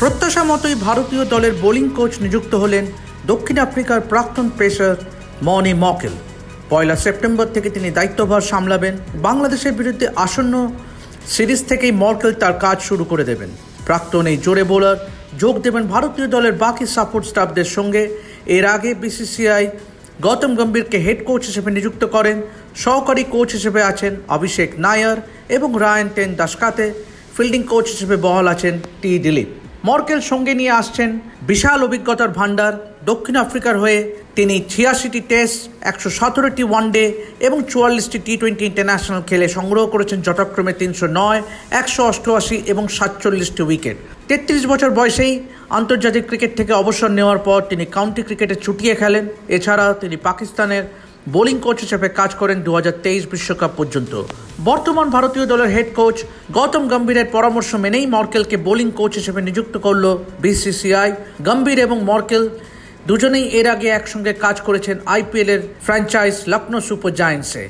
প্রত্যাশা মতোই ভারতীয় দলের বোলিং কোচ নিযুক্ত হলেন দক্ষিণ আফ্রিকার প্রাক্তন পেসার মনি মকেল। পয়লা সেপ্টেম্বর থেকে তিনি দায়িত্বভার সামলাবেন। বাংলাদেশের বিরুদ্ধে আসন্ন সিরিজ থেকেই মর্কেল তার কাজ শুরু করে দেবেন। প্রাক্তন এই জোরে বোলার যোগ দেবেন ভারতীয় দলের বাকি সাপোর্ট স্টাফদের সঙ্গে। এর আগে বিসিসিআই গৌতম গম্ভীরকে হেড কোচ হিসেবে নিযুক্ত করেন। সহকারী কোচ হিসেবে আছেন অভিষেক নায়ার এবং Ryan ten Doeschate fielding coach হিসেবে বহাল আছেন টি দিলীপ। মর্কেল সঙ্গে নিয়ে আসছেন বিশাল অভিজ্ঞতার ভাণ্ডার দক্ষিণ আফ্রিকার হয়ে তিনি ছিয়াশিটি টেস্ট, একশো সতেরোটি ওয়ানডে এবং চুয়াল্লিশটি টি টোয়েন্টি ইন্টারন্যাশনাল খেলে সংগ্রহ করেছেন যথাক্রমে তিনশো নয়, একশো অষ্টআশি এবং সাতচল্লিশটি উইকেট। তেত্রিশ বছর বয়সেই আন্তর্জাতিক ক্রিকেট থেকে অবসর নেওয়ার পর তিনি কাউন্টি ক্রিকেটে ছুটিয়ে খেলেন। এছাড়া তিনি পাকিস্তানের বোলিং কোচ হিসেবে কাজ করেন দু বিশ্বকাপ পর্যন্ত। বর্তমান ভারতীয় দলের হেড কোচ গৌতম গম্ভীরের পরামর্শ মেনেই মর্কেলকে বোলিং কোচ হিসেবে নিযুক্ত করল বিসিসিআই। গম্ভীর এবং মর্কেল দুজনেই এর আগে একসঙ্গে কাজ করেছেন আইপিএলের ফ্র্যাঞ্চাইজ লখনৌ সুপার জায়ান্টসে